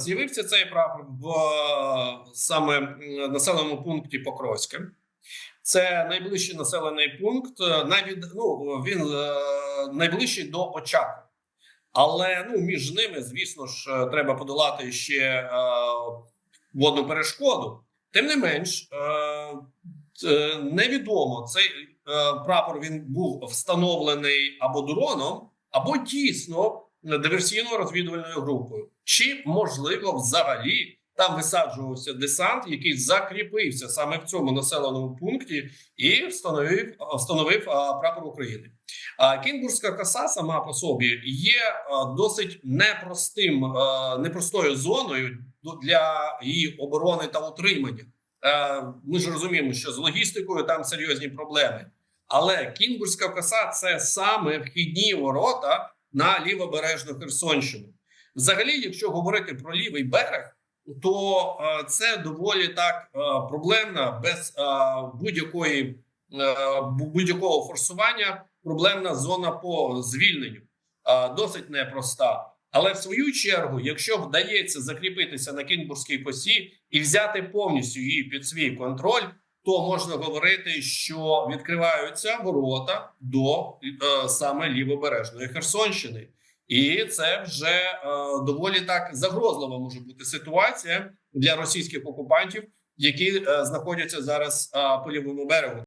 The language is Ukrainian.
З'явився цей прапор в саме населеному пункті Покровське. Це найближчий населений пункт. е, Навіть ну він е, найближчий до Очака. Але ну між ними, звісно ж, е, треба подолати ще е, водну перешкоду. Тим не менш, е, невідомо цей е, прапор він був встановлений або дроном, або дійсно диверсійно-розвідувальною групою. Чи можливо взагалі там висаджувався десант, який закріпився саме в цьому населеному пункті і встановив встановив прапор України? А Кінбурзька коса сама по собі є досить непростим, непростою зоною для її оборони та утримання. Ми ж розуміємо, що з логістикою там серйозні проблеми. Але Кінбурзька коса це саме вхідні ворота на лівобережну Херсонщину. Взагалі, якщо говорити про лівий берег, то е, це доволі так е, проблемна без е, будь-якої будь-якого форсування. Проблемна зона по звільненню досить непроста. Але в свою чергу, якщо вдається закріпитися на Кінбурзькій косі і взяти повністю її під свій контроль, то можна говорити, що відкриваються ворота до е, саме лівобережної Херсонщини. І це вже е, доволі так загрозлива може бути ситуація для російських окупантів, які е, знаходяться зараз е, по лівому берегу.